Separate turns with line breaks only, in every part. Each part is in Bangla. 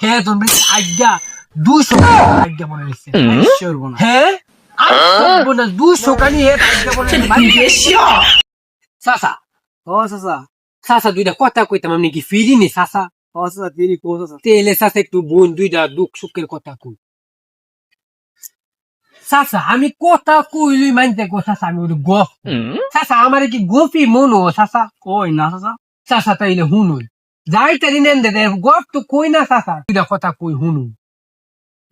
হ্যাঁ তুমি আজ্ঞা। দুশো আজ্ঞা মনে হচ্ছে হ্যাঁ? দুশো কানি হে আজ্ঞা মনে চাচা
ও চাচা
চাচা দুইটা কথা কইতাম আপনি কি ফিরিনি চাচা
ও চাচা তিনি কো চাচা
তেলে চাচা একটু বোন দুইটা দুঃখ সুখের কথা কই। চাচা আমি কথা কইলই মানতে গো চাচা আমি গফ। চাচা আমার কি গফি মন ও চাচা
কই না চাচা
চাচা তাইলে হুনুই যাই তারি নেন দে গপ তো কই না চাচা? দুইটা কথা কই হুনু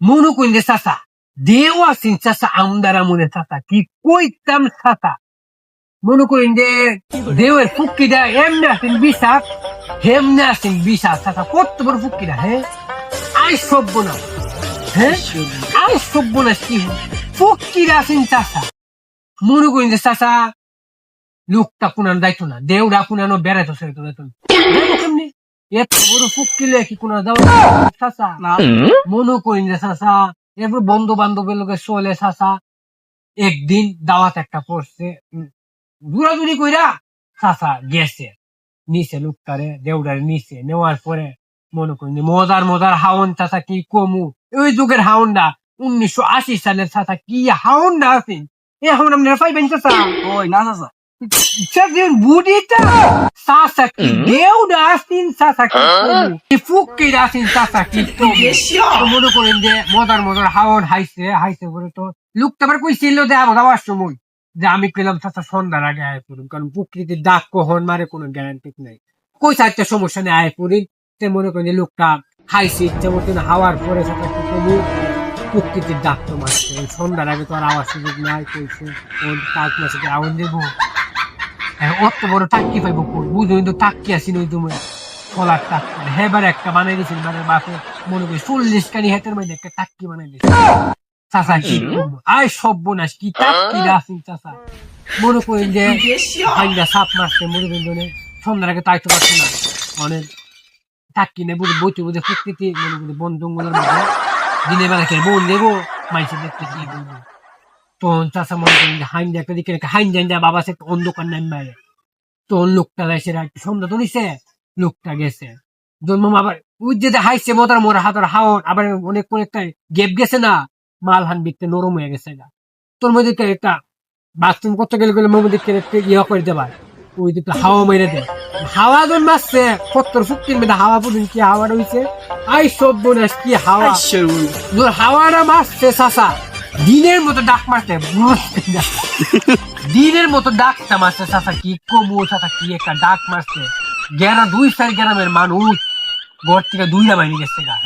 মনু কইন দে চাচা? দেও আসিন চাচা, আমদারা মনে চাচা, কি কইতাম চাচা? মনে করিন যে দেওয়ের ফুক্কিটা এমনি আসেন বিষাক হেমনে আসেন বিষাক চাচা, কত বড় ফুক্কিটা হ্যাঁ আই সভ্য না। হ্যাঁ আই সভ্য না, কি ফুক্কিরা আসেন চাচা। মনে করিন যে চাচা, লোকটা কোনার দায়িত্ব না, দেউরা কোনানো বেড়াইতো সেটা এত বড় কি কোনা দাও চাচা
না।
মনে চাচা এরপর বন্ধু বান্ধবের লোকের চলে চাচা একদিন দাওয়াত একটা পড়ছে দূরাদূরি কইরা চাচা গেছে নিচে লোকটারে দেউডারে নিচে নেওয়ার পরে মনে করিন যে মজার মজার হাউন চাচা কি কমু? ওই যুগের হাউন্ডা উনিশশো আশি সালের চাচা কি হাউন্ডা আছেন? এ হাউন্ড আপনারা পাইবেন চাচা
কই না চাচা
তো মনে করেন যে মজার মজার হাওয়ার হাইছে হাইছে বলে তো লোকটা আবার কইছিল যে আবার যাওয়ার সময়। যে আমি পেলাম চাচা সন্ধ্যার আগে আয় পড়ুন কারণ প্রকৃতির ডাক কখন মারে কোনো গ্যারান্টি নাই। কই চারটা সমস্যা নেই আয় পড়ি সে মনে করেন যে লোকটা খাইছে ইচ্ছা মতন হাওয়ার পরে চাচা কি কমু। প্রকৃতির ডাক তো মারছে। সন্ধ্যার আগে তো আর আওয়াজ সুযোগ নাই কইছে ওর কাজ মাসে আওয়াজ দেবো। অত বড় টাক্কি পাইবো কই? বুঝো কিন্তু টাক্কি আসিন ওই তুমি খোলার টাক্কি। হেবার একটা বানাই দিয়েছিল মানে বাপে মনে করি চল্লিশ কানি হাতের মধ্যে একটা টাক্কি বানাই দিয়েছিল চাচা কি? আয় সব্যনাশ কি টাক্কি চাচা? মনে করেন যে ভাইরা সাপ মারছে মনে করেন সন্ধ্যার আগে তাইতে পারছে না। অনেক টাক্কি নেই বুঝে বইতে বুঝে প্রকৃতি মনে করি বন জঙ্গলের মধ্যে দিনের বেলা খেয়ে বোন দেবো মাইসে দেখতে কি বলব যে হাইন একটা দিকে হাইন বাবা সে অন্ধকার নাম তখন লোকটা সন্ধ্যা তো নিছে লোকটা গেছে। জন্ম আবার ওই যে হাইছে মোতার মোর হাতের হাওন আবার অনেক অনেকটা গেপ গেছে না মাল হান বিকতে নরম হয়ে গেছে গা। তোর মধ্যে একটা বাথরুম করতে গেলে গেলে মধ্যে কে ইয়া করে দেবার ওই দিকে হাওয়া মেরে দেয় হাওয়া জন মারছে কত্তর ফুক্তির মধ্যে হাওয়া পর্যন্ত কি হাওয়া রয়েছে আই সব বোনাস কি হাওয়া। হাওয়াটা মারছে চাচা দিনের মতো ডাক মারতে দিনের মতো ডাকটা মারছে চাচা কি কবু চাচা কি একটা ডাক মারছে গেরা দুই সাইড গ্রামের মানুষ ঘর থেকে দুইটা বাইরে গেছে গা।